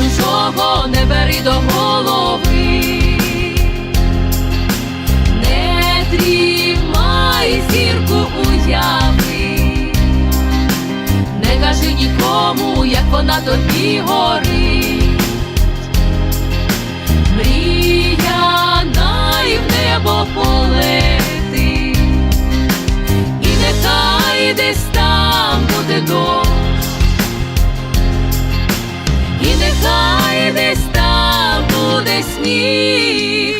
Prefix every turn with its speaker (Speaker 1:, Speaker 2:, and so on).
Speaker 1: Чужого, не бери до голови, не тримай зірку уяви, не кажи нікому, як вона тобі горить. Мрія най сніг,